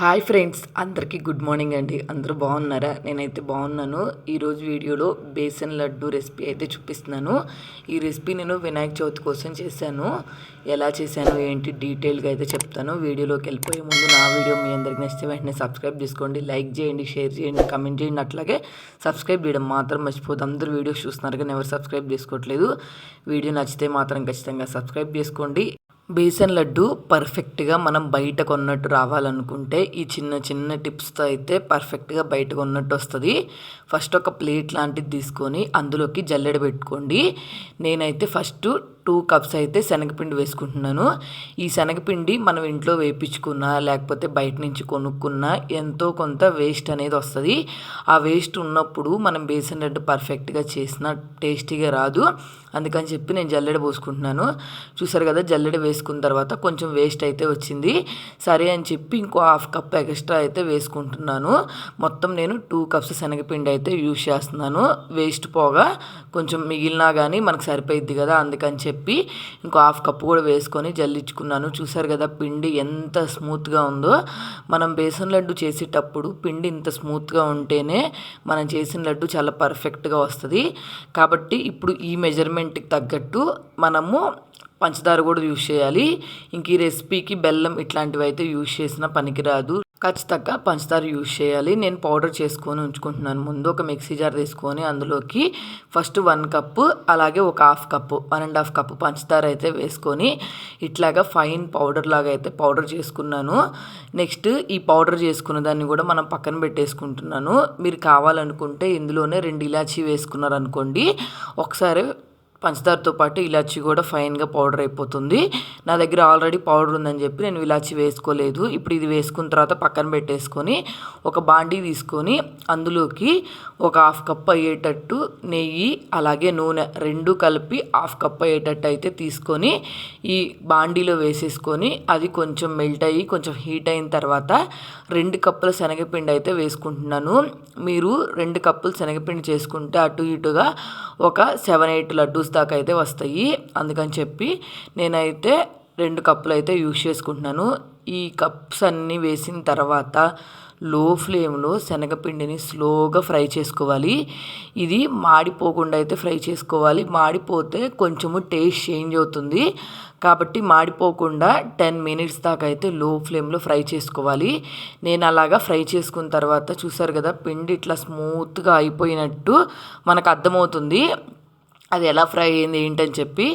Hi friends అందరికీ good morning అండి. అందరూ బాగున్నారా? నేనైతే బాగున్నాను. ఈరోజు వీడియోలో బేసన్ లడ్డు రెసిపీ అయితే చూపిస్తున్నాను. ఈ రెసిపీ నేను వినాయక చవితి కోసం చేశాను. ఎలా చేశాను ఏంటి డీటెయిల్గా అయితే చెప్తాను. వీడియోలోకి వెళ్ళిపోయే ముందు నా వీడియో మీ అందరికి నచ్చితే వెంటనే సబ్స్క్రైబ్ చేసుకోండి. లైక్ చేయండి షేర్ చేయండి కమెంట్ చేయండి. అట్లాగే సబ్స్క్రైబ్ చేయడం మాత్రం మర్చిపోదు అందరూ వీడియోస్ చూస్తున్నారు కానీ ఎవరు సబ్స్క్రైబ్ చేసుకోవట్లేదు. వీడియో నచ్చితే మాత్రం ఖచ్చితంగా సబ్స్క్రైబ్ చేసుకోండి. బేసన్ లడ్డు పర్ఫెక్ట్గా మనం బయట కొన్నట్టు రావాలనుకుంటే ఈ చిన్న చిన్న టిప్స్తో అయితే పర్ఫెక్ట్గా బయట కొన్నట్టు వస్తుంది. ఫస్ట్ ఒక ప్లేట్ లాంటిది తీసుకొని అందులోకి జల్లెడ పెట్టుకోండి. నేనైతే ఫస్ట్ టూ కప్స్ అయితే శనగపిండి వేసుకుంటున్నాను. ఈ శనగపిండి మనం ఇంట్లో వేయించుకున్నా లేకపోతే బయట నుంచి కొనుక్కున్నా ఎంతో కొంత వేస్ట్ అనేది వస్తుంది. ఆ వేస్ట్ ఉన్నప్పుడు మనం బేసన్ లడ్డు పర్ఫెక్ట్గా చేసిన టేస్టీగా రాదు. అందుకని చెప్పి నేను జల్లెడ పోసుకుంటున్నాను. చూసారు కదా జల్లెడ వేసుకున్న తర్వాత కొంచెం వేస్ట్ అయితే వచ్చింది. సరే అని చెప్పి ఇంకో హాఫ్ కప్ ఎక్స్ట్రా అయితే వేసుకుంటున్నాను. మొత్తం నేను టూ కప్స్ శనగపిండి అయితే యూజ్ చేస్తున్నాను. వేస్ట్ పోగా కొంచెం మిగిలినా కానీ మనకు సరిపోయిద్ది కదా అందుకని చెప్పి చెప్పి ఇంకో హాఫ్ కప్పు కూడా వేసుకొని జల్లించుకున్నాను. చూసారు కదా పిండి ఎంత స్మూత్గా ఉందో. మనం బేసన్ లడ్డు చేసేటప్పుడు పిండి ఇంత స్మూత్గా ఉంటేనే మనం చేసిన లడ్డు చాలా పర్ఫెక్ట్గా వస్తుంది. కాబట్టి ఇప్పుడు ఈ మెజర్మెంట్కి తగ్గట్టు మనము పంచదార కూడా యూజ్ చేయాలి. ఇంక ఈ రెసిపీకి బెల్లం ఇట్లాంటివి అయితే యూజ్ చేసిన పనికిరాదు. ఖచ్చితంగా పంచదార యూజ్ చేయాలి. నేను పౌడర్ చేసుకొని ఉంచుకుంటున్నాను. ముందు ఒక మిక్సీ జార్ తీసుకొని అందులోకి ఫస్ట్ వన్ కప్పు అలాగే ఒక half cup one and half cup పంచదార అయితే వేసుకొని ఇట్లాగా ఫైన్ పౌడర్ లాగా అయితే పౌడర్ చేసుకున్నాను. నెక్స్ట్ ఈ పౌడర్ చేసుకున్న దాన్ని కూడా మనం పక్కన పెట్టేసుకుంటున్నాను. మీరు కావాలనుకుంటే ఇందులోనే రెండు ఇలాచీ వేసుకున్నారనుకోండి. ఒకసారి పంచదారతో పాటు ఇలాచి కూడా ఫైన్గా పౌడర్ అయిపోతుంది. నా దగ్గర ఆల్రెడీ పౌడర్ ఉందని చెప్పి నేను ఇలాచి వేసుకోలేదు. ఇప్పుడు ఇది వేసుకున్న తర్వాత పక్కన పెట్టేసుకొని ఒక బాండీ తీసుకొని అందులోకి ఒక హాఫ్ కప్ అయ్యేటట్టు నెయ్యి అలాగే నూనె రెండు కలిపి హాఫ్ కప్ అయ్యేటట్టు అయితే తీసుకొని ఈ బాండీలో వేసేసుకొని అది కొంచెం మెల్ట్ అయ్యి కొంచెం హీట్ అయిన తర్వాత రెండు కప్పుల శనగపిండి అయితే వేసుకుంటున్నాను. మీరు రెండు కప్పులు శనగపిండి చేసుకుంటే అటు ఇటుగా ఒక సెవెన్ ఎయిట్ లడ్డూస్ దాకా అయితే వస్తాయి. అందుకని చెప్పి నేనైతే రెండు కప్పులు అయితే యూజ్ చేసుకుంటున్నాను. ఈ కప్స్ అన్నీ వేసిన తర్వాత లో ఫ్లేమ్లో శనగపిండిని స్లోగా ఫ్రై చేసుకోవాలి. ఇది మాడిపోకుండా అయితే ఫ్రై చేసుకోవాలి. మాడిపోతే కొంచెము టేస్ట్ చేంజ్ అవుతుంది. కాబట్టి మాడిపోకుండా టెన్ మినిట్స్ దాకా అయితే లో ఫ్లేమ్లో ఫ్రై చేసుకోవాలి. నేను అలాగా ఫ్రై చేసుకున్న తర్వాత చూసారు కదా పిండి ఇట్లా స్మూత్గా అయిపోయినట్టు మనకు అర్థమవుతుంది. అది ఎలా ఫ్రై అయింది ఏంటని చెప్పి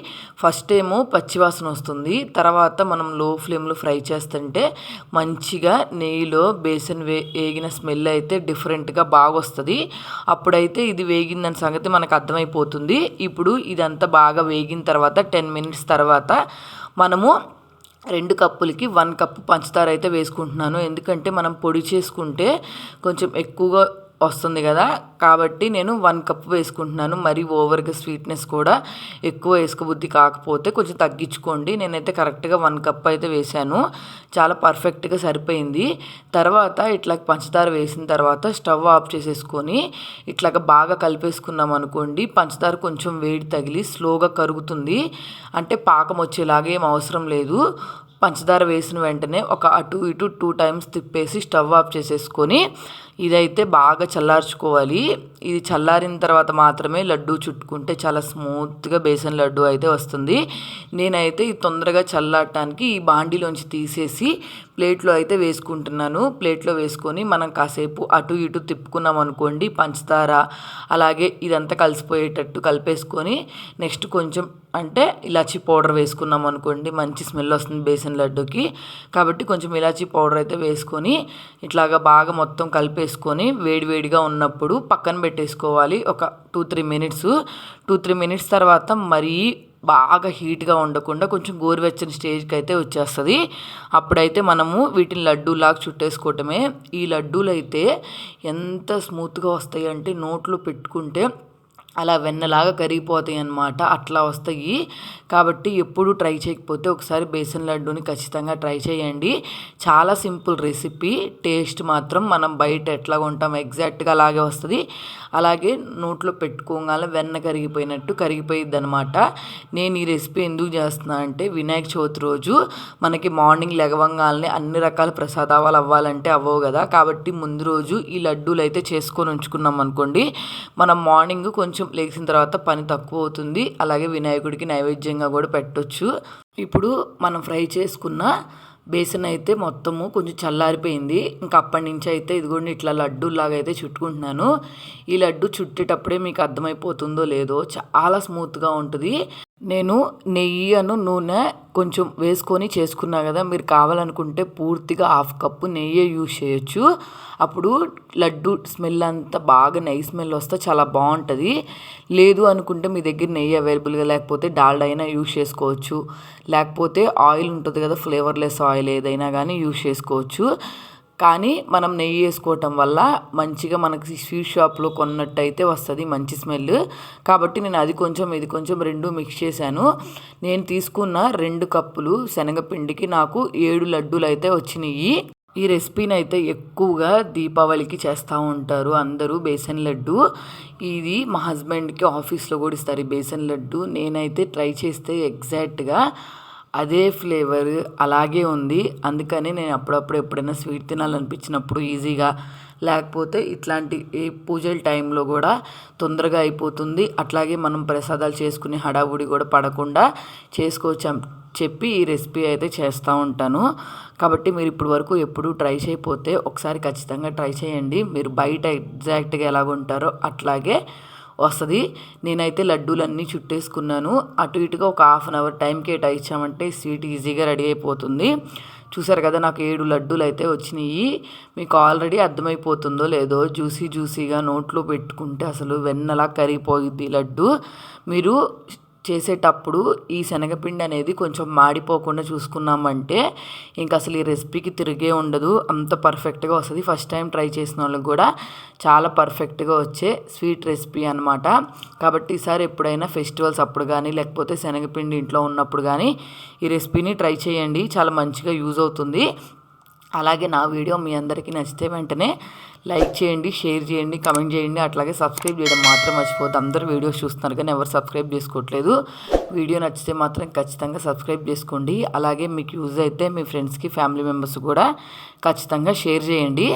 ఫస్ట్ ఏమో పచ్చివాసన వస్తుంది. తర్వాత మనం లో ఫ్లేమ్లో ఫ్రై చేస్తుంటే మంచిగా నెయ్యిలో బేసన్ వే వేగిన స్మెల్ అయితే డిఫరెంట్గా బాగా వస్తుంది. అప్పుడైతే ఇది వేగిందని సంగతి మనకు అర్థమైపోతుంది. ఇప్పుడు ఇదంతా బాగా వేగిన తర్వాత టెన్ మినిట్స్ తర్వాత మనము రెండు కప్పులకి వన్ కప్పు పంచదార అయితే వేసుకుంటున్నాను. ఎందుకంటే మనం పొడి చేసుకుంటే కొంచెం ఎక్కువగా వస్తుంది కదా. కాబట్టి నేను వన్ కప్ వేసుకుంటున్నాను. మరి ఓవర్గా స్వీట్నెస్ కూడా ఎక్కువ వేసుకోబుద్ధి కాకపోతే కొంచెం తగ్గించుకోండి. నేనైతే కరెక్ట్గా వన్ కప్ అయితే వేశాను. చాలా పర్ఫెక్ట్గా సరిపోయింది. తర్వాత ఇట్లా పంచదార వేసిన తర్వాత స్టవ్ ఆఫ్ చేసేసుకొని ఇట్లాగా బాగా కలిపేసుకున్నాం అనుకోండి. పంచదార కొంచెం వేడి తగిలి స్లోగా కరుగుతుంది. అంటే పాకం వచ్చేలాగా ఏం అవసరం లేదు. పంచదార వేసిన వెంటనే ఒక అటు ఇటు టూ టైమ్స్ తిప్పేసి స్టవ్ ఆఫ్ చేసేసుకొని ఇదైతే బాగా చల్లార్చుకోవాలి. ఇది చల్లారిన తర్వాత మాత్రమే లడ్డు చుట్టుకుంటే చాలా స్మూత్గా బేసన్ లడ్డు అయితే వస్తుంది. నేనైతే ఈ తొందరగా చల్లారటానికి ఈ బాండీలోంచి తీసేసి ప్లేట్లో అయితే వేసుకుంటున్నాను. ప్లేట్లో వేసుకొని మనం కాసేపు అటు ఇటు తిప్పుకున్నాం అనుకోండి పంచదార అలాగే ఇదంతా కలిసిపోయేటట్టు కలిపేసుకొని నెక్స్ట్ కొంచెం అంటే ఇలాచీ పౌడర్ వేసుకున్నాం అనుకోండి మంచి స్మెల్ వస్తుంది బేసన్ లడ్డుకి. కాబట్టి కొంచెం ఇలాచీ పౌడర్ అయితే వేసుకొని ఇట్లాగా బాగా మొత్తం వేసుకొని వేడివేడిగా ఉన్నప్పుడు పక్కన పెట్టేసుకోవాలి. ఒక two three minutes. Two three minutes తర్వాత మరీ బాగా హీట్గా ఉండకుండా కొంచెం గోరువెచ్చని స్టేజ్కి అయితే వచ్చేస్తుంది. అప్పుడైతే మనము వీటిని లడ్డూలాగా చుట్టేసుకోవటమే. ఈ లడ్డూలు అయితే ఎంత స్మూత్గా వస్తాయి అంటే నోట్లో పెట్టుకుంటే అలా వెన్నలాగా కరిగిపోతాయి అన్నమాట. అట్లా వస్తాయి. కాబట్టి ఎప్పుడు ట్రై చేయకపోతే ఒకసారి బేసన్ లడ్డూని ఖచ్చితంగా ట్రై చేయండి. చాలా సింపుల్ రెసిపీ. టేస్ట్ మాత్రం మనం బయట ఎట్లా కొంటాం ఎగ్జాక్ట్గా అలాగే వస్తుంది. అలాగే నోట్లో పెట్టుకోగానే వెన్న కరిగిపోయినట్టు కరిగిపోయిద్ది అనమాట నేను ఈ రెసిపీ ఎందుకు చేస్తున్నా అంటే వినాయక చవితి రోజు మనకి మార్నింగ్ లెగవంగానే అన్ని రకాల ప్రసాదాలు అవ్వాలంటే అవ్వవు కదా. కాబట్టి ముందు రోజు ఈ లడ్డూలు అయితే చేసుకొని ఉంచుకున్నాం అనుకోండి మనం మార్నింగ్ కొంచెం లేచిన తర్వాత పని తక్కువ అవుతుంది. అలాగే వినాయకుడికి నైవేద్యంగా కూడా పెట్టొచ్చు. ఇప్పుడు మనం ఫ్రై చేసుకున్న బేసన్ అయితే మొత్తము కొంచెం చల్లారిపోయింది. ఇంకా అప్పటి నుంచి అయితే ఇదిగోండి ఇట్లా లడ్డూలాగా అయితే చుట్టుకుంటున్నాను. ఈ లడ్డు చుట్టేటప్పుడే మీకు అర్థమైపోతుందో లేదో చాలా స్మూత్గా ఉంటుంది. నేను నెయ్యి అను నూనె కొంచెం వేసుకొని చేసుకున్నా కదా మీరు కావాలనుకుంటే పూర్తిగా హాఫ్ కప్పు నెయ్యి యూజ్ చేయొచ్చు. అప్పుడు లడ్డు స్మెల్ అంతా బాగా నెయ్యి స్మెల్ వస్తే చాలా బాగుంటుంది. లేదు అనుకుంటే మీ దగ్గర నెయ్యి అవైలబుల్గా లేకపోతే డాల్డా అయినా యూజ్ చేసుకోవచ్చు. లేకపోతే ఆయిల్ ఉంటుంది కదా ఫ్లేవర్లెస్ ఆయిల్ ఏదైనా కానీ యూజ్ చేసుకోవచ్చు. కానీ మనం నెయ్యి వేసుకోవటం వల్ల మంచిగా మనకి స్వీట్ షాప్లో కొన్నట్టయితే వస్తుంది మంచి స్మెల్. కాబట్టి నేను అది కొంచెం ఇది కొంచెం రెండు మిక్స్ చేశాను. నేను తీసుకున్న రెండు కప్పులు శనగపిండికి నాకు ఏడు లడ్డూలు అయితే వచ్చినాయి ఈ రెసిపీని అయితే ఎక్కువగా దీపావళికి చేస్తూ ఉంటారు అందరూ బేసన్ లడ్డు. ఇది మా హస్బెండ్కి ఆఫీస్లో కూడా ఇస్తారు ఈ బేసన్ లడ్డు. నేనైతే ట్రై చేస్తే ఎగ్జాక్ట్గా అదే ఫ్లేవర్ అలాగే ఉంది. అందుకని నేను అప్పుడప్పుడు ఎప్పుడైనా స్వీట్ తినాలనిపించినప్పుడు ఈజీగా లేకపోతే ఇట్లాంటి ఏ పూజల టైంలో కూడా తొందరగా అయిపోతుంది. అట్లాగే మనం ప్రసాదాలు చేసుకునే హడావుడి కూడా పడకుండా చేసుకోవచ్చు చెప్పి ఈ రెసిపీ అయితే చేస్తూ ఉంటాను. కాబట్టి మీరు ఇప్పుడు వరకు ఎప్పుడు ట్రై చేయకపోతే ఒకసారి ఖచ్చితంగా ట్రై చేయండి. మీరు బయట ఎగ్జాక్ట్గా ఎలాగుంటారో అట్లాగే వస్తుంది. నేనైతే లడ్డూలన్నీ చుట్టేసుకున్నాను. అటు ఇటుగా ఒక హాఫ్ అన్ అవర్ టైం కేటాయించామంటే స్వీట్ ఈజీగా రెడీ అయిపోతుంది. చూసారు కదా నాకు ఏడు లడ్డూలు అయితే వచ్చినాయి. మీకు ఆల్రెడీ అర్థమైపోతుందో లేదో జ్యూసీ జ్యూసీగా నోట్లో పెట్టుకుంటే అసలు వెన్నలా కరిగిపోయిద్ది లడ్డు. మీరు చేసేటప్పుడు ఈ శనగపిండి అనేది కొంచెం మాడిపోకుండా చూసుకున్నామంటే ఇంకా అసలు ఈ రెసిపీకి తిరిగే ఉండదు. అంత పర్ఫెక్ట్గా వస్తుంది. ఫస్ట్ టైం ట్రై చేసిన వాళ్ళకి కూడా చాలా పర్ఫెక్ట్గా వచ్చే స్వీట్ రెసిపీ అనమాట కాబట్టి ఈసారి ఎప్పుడైనా ఫెస్టివల్స్ అప్పుడు కానీ లేకపోతే శనగపిండి ఇంట్లో ఉన్నప్పుడు కానీ ఈ రెసిపీని ట్రై చేయండి. చాలా మంచిగా యూజ్ అవుతుంది. అలాగే నా వీడియో మీ అందరికీ నచ్చితే వెంటనే లైక్ చేయండి షేర్ చేయండి కమెంట్ చేయండి. అట్లాగే సబ్స్క్రైబ్ చేయడం మాత్రం మర్చిపోద్దు అందరూ వీడియోస్ చూస్తున్నారు కానీ ఎవరు సబ్స్క్రైబ్ చేసుకోవట్లేదు. వీడియో నచ్చితే మాత్రం ఖచ్చితంగా సబ్స్క్రైబ్ చేసుకోండి. అలాగే మీకు యూజ్ అయితే మీ ఫ్రెండ్స్కి ఫ్యామిలీ మెంబర్స్ కూడా ఖచ్చితంగా షేర్ చేయండి.